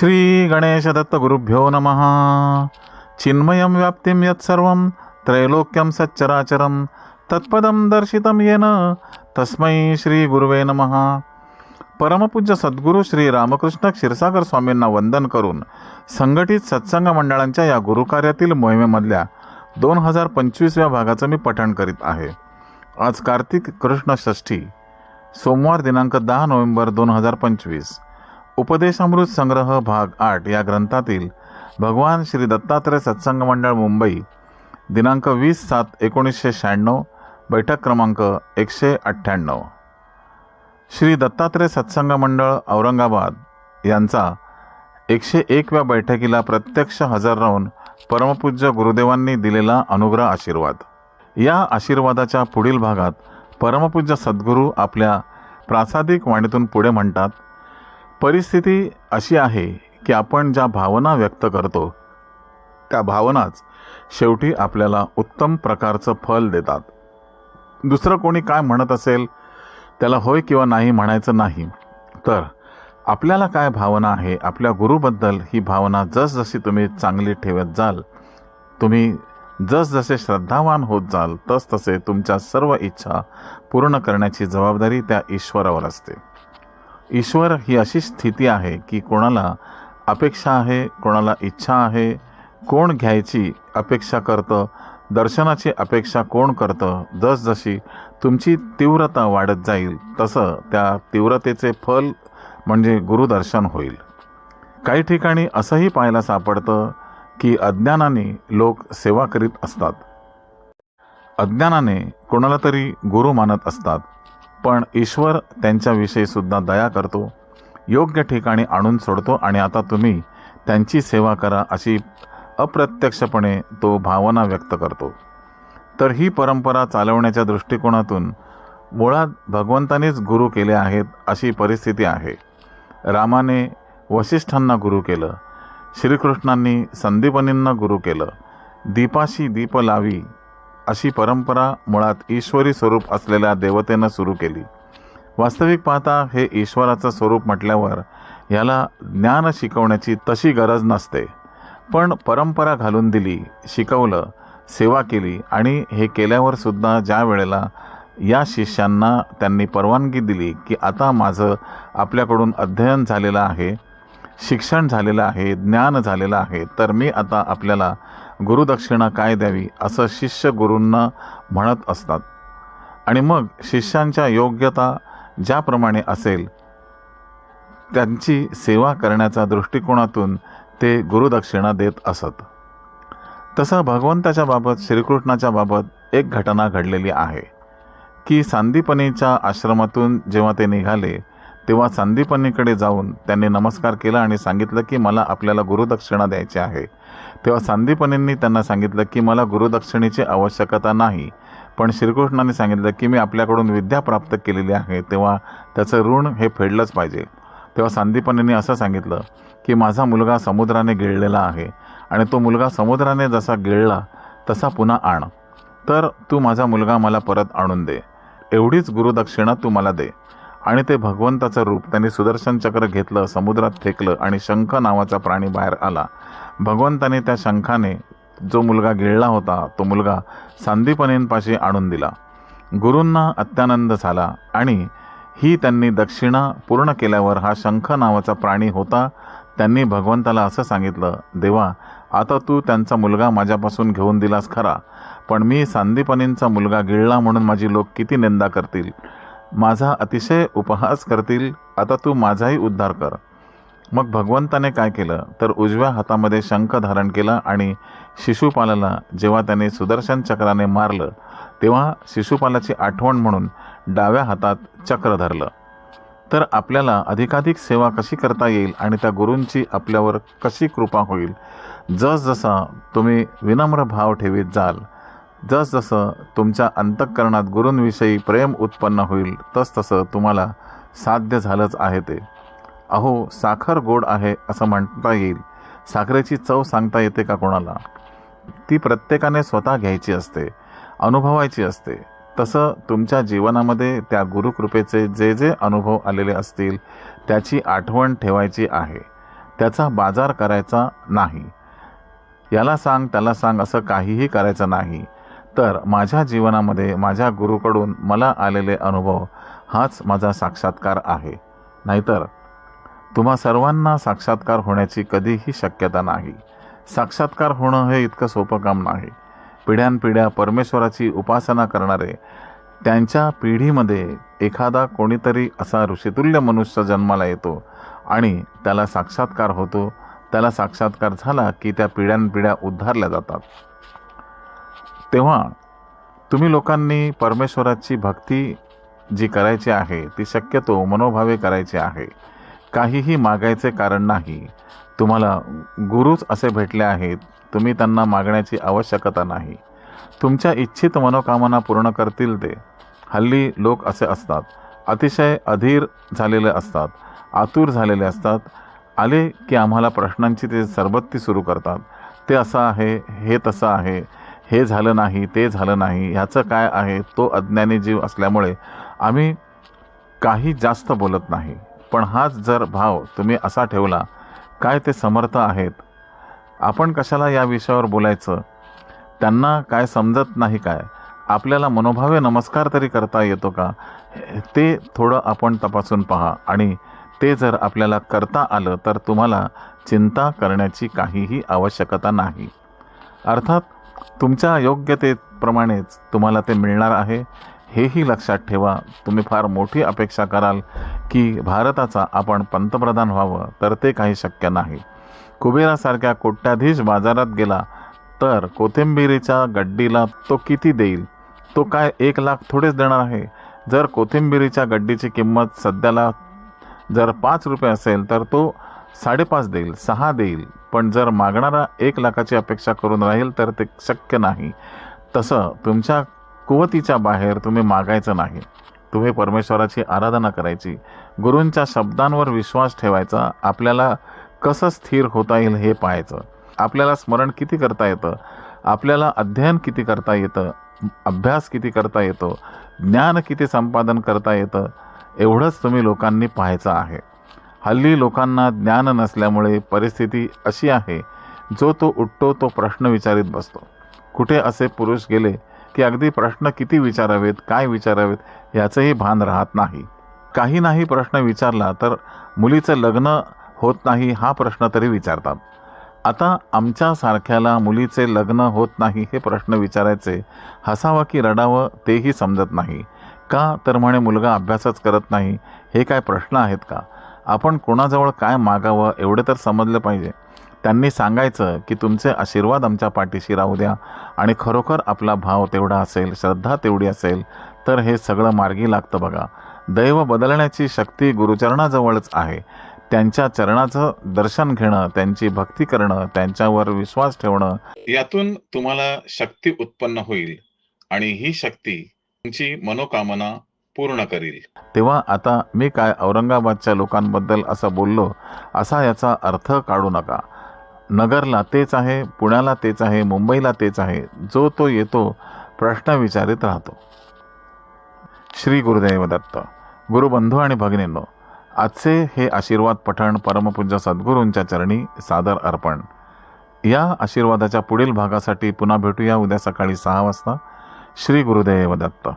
श्री गुरुभ्यो नमः। चिन्मयं व्याप्तिं यत्सर्वं त्रैलोक्यं सच्चराचरं तत्पदं दर्शितं येन तस्मै श्री गुरुवे नमः। परमपूज्य सद्गुरू श्री रामकृष्ण क्षीरसागर स्वामींना वंदन करून संघटित सत्संग मंडळांच्या या गुरुकार्यातील मोहिमेमधल्या दोन हजार पंचवीसव्या भागाचं मी पठण करीत आहे. आज कार्तिक कृष्ण षष्ठी सोमवार दिनांक दहा नोव्हेंबर दोन हजार पंचवीस. उपदेशामृत संग्रह भाग आठ या ग्रंथातील भगवान श्री दत्तात्रय सत्संग मंडळ मुंबई दिनांक वीस सात एकोणीसशे शहाण्णव बैठक क्रमांक एकशे अठ्ठ्याण्णव. श्री दत्तात्रय सत्संग मंडळ औरंगाबाद यांचा एकशे एकव्या बैठकीला प्रत्यक्ष हजर राहून परमपूज्य गुरुदेवांनी दिलेला अनुग्रह आशीर्वाद. या आशीर्वादाच्या पुढील भागात परमपूज्य सद्गुरू आपल्या प्रासादिक वाणीतून पुढे म्हणतात परिस्थिती अशी आहे की आपण ज्या भावना व्यक्त करतो त्या भावनाच शेवटी आपल्याला उत्तम प्रकारचं फल देतात. दुसरं कोणी काय म्हणत असेल त्याला होय किंवा नाही म्हणायचं नाही. तर आपल्याला काय भावना आहे आपल्या गुरुबद्दल ही भावना जसजशी तुम्ही चांगली ठेवत जाल तुम्ही जसजसे श्रद्धावान होत जाल तसतसे तुमच्या सर्व इच्छा पूर्ण करण्याची जबाबदारी त्या ईश्वरावर असते. ईश्वर ही अशी स्थिती आहे की कोणाला अपेक्षा आहे कोणाला इच्छा आहे कोण घ्यायची अपेक्षा करतं दर्शनाची अपेक्षा कोण करतं जसजशी तुमची तीव्रता वाढत जाईल तसं त्या तीव्रतेचे फल म्हणजे गुरुदर्शन होईल. काही ठिकाणी असंही पाहायला सापडतं की अज्ञानाने लोक सेवा करीत असतात. अज्ञानाने कोणाला तरी गुरु मानत असतात. पण ईश्वर त्यांच्याविषयी सुद्धा दया करतो योग्य ठिकाणी आणून सोडतो आणि आता तुम्ही त्यांची सेवा करा अशी अप्रत्यक्षपणे तो भावना व्यक्त करतो. तर ही परंपरा चालवण्याच्या दृष्टिकोनातून मुळात भगवंतानेच गुरु केले आहेत अशी परिस्थिती आहे. रामाने वसिष्ठांना गुरु केलं श्रीकृष्णांनी संदीपनींना गुरु केलं दीपाशी दीप लावी अशी परंपरा मुळात ईश्वरी स्वरूप असलेल्या देवतेनं सुरू केली. वास्तविक पाहता हे ईश्वराचं स्वरूप म्हटल्यावर याला ज्ञान शिकवण्याची तशी गरज नसते. पण परंपरा घालून दिली शिकवलं सेवा केली आणि हे केल्यावर सुद्धा ज्या वेळेला या शिष्यांना त्यांनी परवानगी दिली की आता माझं आपल्याकडून अध्ययन झालेलं आहे शिक्षण झालेलं आहे ज्ञान झालेलं आहे तर मी आता आपल्याला गुरुदक्षिणा काय द्यावी असं शिष्य गुरूंना म्हणत असतात. आणि मग शिष्यांच्या योग्यता ज्याप्रमाणे असेल त्यांची सेवा करण्याच्या दृष्टिकोनातून ते गुरुदक्षिणा देत असत. तसं भगवंताच्या बाबत श्रीकृष्णाच्या बाबत एक घटना घडलेली आहे की सांदीपनीच्या आश्रमातून जेव्हा ते निघाले तेव्हा सांदीपनीकडे जाऊन त्यांनी नमस्कार केला आणि सांगितलं की मला आपल्याला गुरुदक्षिणा द्यायची आहे. तेव्हा संदीपनींनी त्यांना सांगितलं की मला गुरुदक्षिणेची आवश्यकता नाही पण श्रीकृष्णाने सांगितलं की मी आपल्याकडून विद्या प्राप्त केलेली आहे तेव्हा त्याचं ऋण हे फेडलंच पाहिजे. तेव्हा संदीपनींनी असं सांगितलं की माझा मुलगा समुद्राने गिळलेला आहे आणि तो मुलगा समुद्राने जसा गिळला तसा पुन्हा आण. तर तू माझा मुलगा मला परत आणून दे. एवढीच गुरुदक्षिणा तू मला दे. आणि ते भगवंताचं रूप त्यांनी सुदर्शन चक्र घेतलं समुद्रात फेकलं आणि शंख नावाचा प्राणी बाहेर आला. भगवंताने त्या शंखाने जो मुलगा गिळला होता तो मुलगा सांदीपनेंपाशी आणून दिला. गुरूंना अत्यानंद झाला आणि ही त्यांनी दक्षिणा पूर्ण केल्यावर हा शंख नावाचा प्राणी होता. त्यांनी भगवंताला असं सांगितलं देवा आता तू त्यांचा मुलगा माझ्यापासून घेऊन दिलास खरा पण मी सांदीपनींचा मुलगा गिळला म्हणून माझी लोक किती निंदा करतील? माझा अतिशय उपहास करतील. आता तू माझाही उद्धार कर. मग भगवंताने काय केलं? तर उजव्या हातामध्ये शंख धारण केला आणि शिशुपालाला जेव्हा त्याने सुदर्शन चक्राने मारलं तेव्हा शिशुपालाची आठवण म्हणून डाव्या हातात चक्र धरलं. तर आपल्याला अधिकाधिक सेवा कशी करता येईल आणि त्या गुरूंची आपल्यावर कशी कृपा होईल? जसजसा तुम्ही विनम्र भाव ठेवीत जाल जसजसं तुमच्या अंतःकरणात गुरूंविषयी प्रेम उत्पन्न होईल तसतसं तुम्हाला साध्य झालंच आहे ते. अहो साखर गोड आहे असं म्हणता येईल. साखरेची चव सांगता येते का कोणाला? ती प्रत्येकाने स्वतः घ्यायची असते अनुभवायची असते. तसं तुमच्या जीवनामध्ये त्या गुरुकृपेचे जे जे अनुभव आलेले असतील त्याची आठवण ठेवायची आहे. त्याचा बाजार करायचा नाही. याला सांग त्याला सांग असं काहीही करायचं नाही. तर माझ्या जीवनामध्ये माझ्या गुरुकडून मला आलेले अनुभव हाच माझा साक्षात्कार आहे. नाहीतर तुम्हा सर्वांना साक्षात्कार होण्याची कधीही शक्यता नाही. साक्षात्कार होणं हे इतकं सोपं काम नाही. पिढ्यानपिढ्या परमेश्वराची उपासना करणारे त्यांच्या पिढीमध्ये एखादा कोणीतरी असा ऋषितुल्य मनुष्य जन्माला येतो आणि त्याला साक्षात्कार होतो. त्याला साक्षात्कार झाला की त्या पिढ्यानपिढ्या उद्धारल्या जातात. तेव्हा तुम्ही लोकांनी परमेश्वराची भक्ती जी करायची आहे ती शक्यतो मनोभावे करायची आहे. काहीही मागायचे कारण नाही. तुम्हाला गुरुच असे भेटले आहेत तुम्ही त्यांना मागण्याची आवश्यकता नाही. तुमच्या इच्छित मनोकामना पूर्ण करतील ते. हल्ली लोक असे असतात. अतिशय अधीर झालेले असतात. आतुर झालेले असतात. आले की आम्हाला प्रश्नांची ते सरबत्ती सुरू करतात. ते असं आहे हे तसं आहे हे झालं नाही ते झालं नाही ह्याचं काय आहे तो अज्ञानी जीव असल्यामुळे आम्ही काही जास्त बोलत नाही. पण हाच जर भाव तुम्ही असा ठेवला काय ते समर्थ आहेत? आपण कशाला या विषयावर बोलायचं? त्यांना काय समजत नाही काय? आपल्याला मनोभावे नमस्कार तरी करता येतो का? ते थोडं आपण तपासून पहा. आणि ते जर आपल्याला करता आलं तर तुम्हाला चिंता करण्याची काहीही आवश्यकता नाही. अर्थात तुमच्या योग्यतेप्रमाणेच तुम्हाला ते मिळणार आहे. हेही लक्षात ठेवा. तुम्ही फार मोठी अपेक्षा कराल की भारताचा आपण पंतप्रधान व्हावं तर ते काही शक्य नाही. कुबेरासारख्या कोट्याधीश बाजारात गेला तर कोथिंबिरीच्या गड्डीला तो किती देईल? तो काय एक लाख थोडेच देणार आहे? जर कोथिंबिरीच्या गड्डीची किंमत सध्याला जर पाच रुपये असेल तर तो साडेपाच देईल सहा देईल. पण जर मागणारा एक लाखाची अपेक्षा करून राहील तर ते शक्य नाही. तसं तुमच्या कुवतीच्या बाहेर तुम्ही मागायचं नाही. तुम्ही परमेश्वराची आराधना करायची. गुरूंच्या शब्दांवर विश्वास ठेवायचा. आपल्याला कसं स्थिर होता येईल हे पाहायचं. आपल्याला स्मरण किती करता येतं? आपल्याला अध्ययन किती करता येतं? अभ्यास किती करता येतो? ज्ञान किती संपादन करता येतं? एवढंच तुम्ही लोकांनी पाहायचं आहे. हल्ली लोकांना ज्ञान नसल्यामुळे परिस्थिती अशी आहे जो तो उठतो तो प्रश्न विचारित बसतो. कुठे असे पुरुष गेले की अगदी प्रश्न किती विचारावेत काय विचारावेत याचंही भान राहत नाही. काही नाही प्रश्न विचारला तर मुलीचं लग्न होत नाही हा प्रश्न तरी विचारतात. आता आमच्यासारख्याला मुलीचे लग्न होत नाही हे प्रश्न विचारायचे हसावं की रडावं तेही समजत नाही. का तर म्हणे मुलगा अभ्यासच करत नाही हे काय प्रश्न आहेत का? आपण कोणाजवळ काय मागावं एवढे तर समजलं पाहिजे. त्यांनी सांगायचं की तुमचे आशीर्वाद आमच्या पाठीशी राहू द्या. आणि खरोखर आपला भाव तेवढा असेल श्रद्धा तेवढी असेल तर हे सगळं मार्गी लागतं बघा. दैव बदलण्याची शक्ती गुरुचरणाजवळच आहे. त्यांच्या चरणाचं दर्शन घेणं त्यांची भक्ती करणं त्यांच्यावर विश्वास ठेवणं. यातून तुम्हाला शक्ती उत्पन्न होईल आणि ही शक्ती तुमची मनोकामना पूर्ण करील. तेव्हा आता मी काय औरंगाबादच्या लोकांबद्दल असं बोललो असा याचा अर्थ काढू नका. नगरला तेच आहे पुण्याला तेच आहे मुंबईला तेच आहे जो तो येतो प्रश्न विचारित राहतो. श्री गुरुदेव दत्त गुरुबंधू आणि भगिनींनो आजचे हे आशीर्वाद पठण परमपूज्य सद्गुरूंच्या चरणी सादर अर्पण. या आशीर्वादाच्या पुढील भागासाठी पुन्हा भेटूया उद्या सकाळी सहा वाजता. श्री गुरुदेव दत्त.